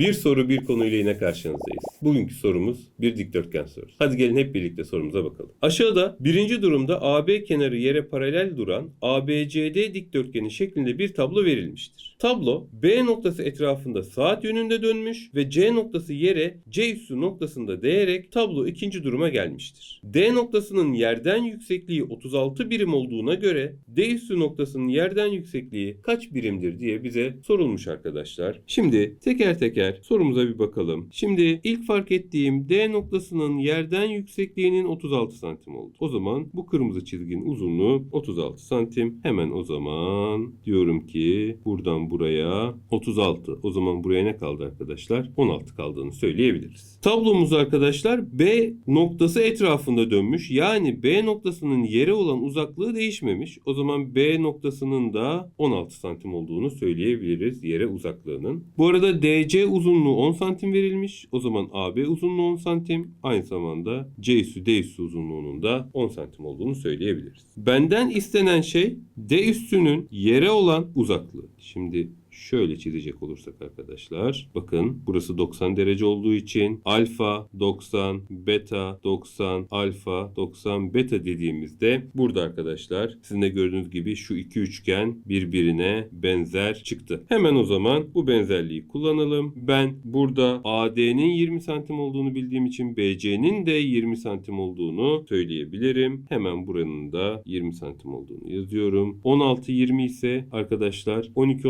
Bir soru bir konuyla yine karşınızdayız. Bugünkü sorumuz bir dikdörtgen sorusu. Hadi gelin hep birlikte sorumuza bakalım. Aşağıda birinci durumda AB kenarı yere paralel duran ABCD dikdörtgeni şeklinde bir tablo verilmiştir. Tablo B noktası etrafında saat yönünde dönmüş ve C noktası yere C üssü noktasında değerek tablo ikinci duruma gelmiştir. D noktasının yerden yüksekliği 36 birim olduğuna göre D üssü noktasının yerden yüksekliği kaç birimdir diye bize sorulmuş arkadaşlar. Şimdi teker teker sorumuza bir bakalım. Şimdi ilk fark ettiğim D noktasının yerden yüksekliğinin 36 santim oldu. O zaman bu kırmızı çizginin uzunluğu 36 santim. Hemen o zaman diyorum ki buradan buraya 36. O zaman buraya ne kaldı arkadaşlar? 16 kaldığını söyleyebiliriz. Tablomuz arkadaşlar B noktası etrafında dönmüş. Yani B noktasının yere olan uzaklığı değişmemiş. O zaman B noktasının da 16 santim olduğunu söyleyebiliriz yere uzaklığının. Bu arada DC uzunluğu 10 santim verilmiş. O zaman AB uzunluğu 10 santim. Aynı zamanda C üssü D üssü uzunluğunun da 10 santim olduğunu söyleyebiliriz. Benden istenen şey D üssünün yere olan uzaklığı. Şimdi Şöyle çizecek olursak arkadaşlar. Bakın burası 90 derece olduğu için alfa 90, beta 90, alfa 90, beta dediğimizde burada arkadaşlar sizin de gördüğünüz gibi şu iki üçgen birbirine benzer çıktı. Hemen o zaman bu benzerliği kullanalım. Ben burada AD'nin 20 santim olduğunu bildiğim için BC'nin de 20 santim olduğunu söyleyebilirim. Hemen buranın da 20 santim olduğunu yazıyorum. 16 20 ise arkadaşlar 12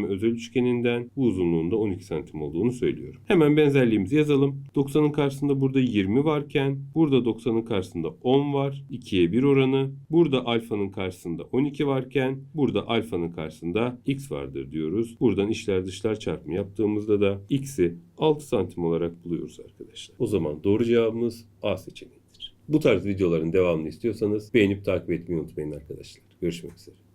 16 20 özel üçgeninden bu uzunluğunda 12 santim olduğunu söylüyorum. Hemen benzerliğimizi yazalım. 90'ın karşısında burada 20 varken burada 90'ın karşısında 10 var. 2'ye 1 oranı. Burada alfanın karşısında 12 varken burada alfanın karşısında x vardır diyoruz. Buradan içler dışlar çarpımı yaptığımızda da x'i 6 santim olarak buluyoruz arkadaşlar. O zaman doğru cevabımız A seçeneğidir. Bu tarz videoların devamını istiyorsanız beğenip takip etmeyi unutmayın arkadaşlar. Görüşmek üzere.